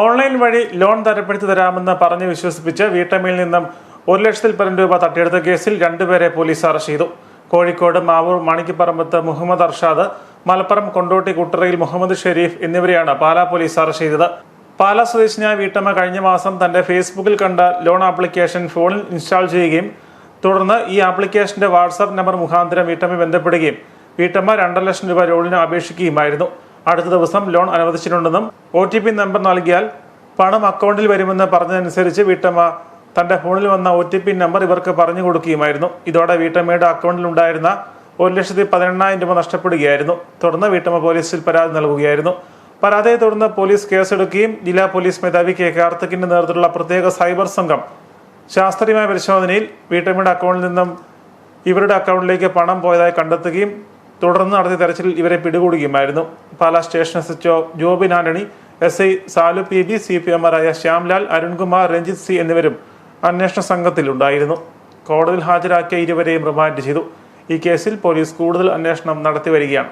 Online വഴി loan തരപ്പെടുത്തി തരാമെന്ന് പറഞ്ഞ് വിശ്വസിപ്പിച്ച് വീട്ടമ്മയിൽ നിന്നും ഒരു ലക്ഷത്തിൽ പരം രൂപ തട്ടിയെടുത്ത കേസിൽ രണ്ടുപേരെ പോലീസ് അറസ്റ്റ് ചെയ്തു. കോഴിക്കോട് മാവൂർ മാണിക്കപ്പറമ്പത്ത് മുഹമ്മദ് അർഷാദ് മലപ്പുറം കൊണ്ടോട്ടി കുട്ടറയിൽ മുഹമ്മദ് ഷെരീഫ് എന്നിവരെയാണ് പാലാ പോലീസ് അറസ്റ്റ് ചെയ്തത്. പാലാ സ്വദേശിനിയായ വീട്ടമ്മ കഴിഞ്ഞ മാസം തന്റെ ഫേസ്ബുക്കിൽ കണ്ട ലോൺ ആപ്ലിക്കേഷൻ ഫോണിൽ ഇൻസ്റ്റാൾ ചെയ്യുകയും തുടർന്ന് ഈ ആപ്ലിക്കേഷന്റെ വാട്സാപ്പ് നമ്പർ മുഖാന്തരം വീട്ടമ്മ ബന്ധപ്പെടുകയും വീട്ടമ്മ രണ്ടര ലക്ഷം രൂപ ലോണിന് അപേക്ഷിക്കുകയുമായിരുന്നു. അടുത്ത ദിവസം ലോൺ അനുവദിച്ചിട്ടുണ്ടെന്നും ഒ ടി പി നമ്പർ നൽകിയാൽ പണം അക്കൗണ്ടിൽ വരുമെന്ന് പറഞ്ഞതനുസരിച്ച് വീട്ടമ്മ തന്റെ ഫോണിൽ വന്ന ഒ ടി പി നമ്പർ ഇവർക്ക് പറഞ്ഞു കൊടുക്കുകയുമായിരുന്നു. ഇതോടെ വീട്ടമ്മയുടെ അക്കൗണ്ടിൽ ഉണ്ടായിരുന്ന ഒരു ലക്ഷത്തി പതിനെണ്ണായിരം രൂപ നഷ്ടപ്പെടുകയായിരുന്നു. തുടർന്ന് വീട്ടമ്മ പോലീസിൽ പരാതി നൽകുകയായിരുന്നു. പരാതിയെ തുടർന്ന് പോലീസ് കേസെടുക്കുകയും ജില്ലാ പോലീസ് മേധാവി കെ കാർത്തിക്കിന്റെ നേതൃത്വത്തിലുള്ള പ്രത്യേക സൈബർ സംഘം ശാസ്ത്രീയമായ പരിശോധനയിൽ വീട്ടമ്മയുടെ അക്കൗണ്ടിൽ നിന്നും ഇവരുടെ അക്കൗണ്ടിലേക്ക് പണം പോയതായി കണ്ടെത്തുകയും തുടർന്ന് നടത്തിയ തെരച്ചിലിൽ ഇവരെ പിടികൂടുകയുമായിരുന്നു. Pala station S H O Jobin Antony S I Salu P B C P എമാരായ Shyamlal Arunkumar Ranjith C എന്നിവരും അന്വേഷണ സംഘത്തിലുണ്ടായിരുന്നു കോടതിയിൽ ഹാജരാക്കിയ ഇരുവരെയും റിമാൻഡ് ചെയ്തു. ഈ കേസിൽ പോലീസ് കൂടുതൽ അന്വേഷണം നടത്തി വരികയാണ്.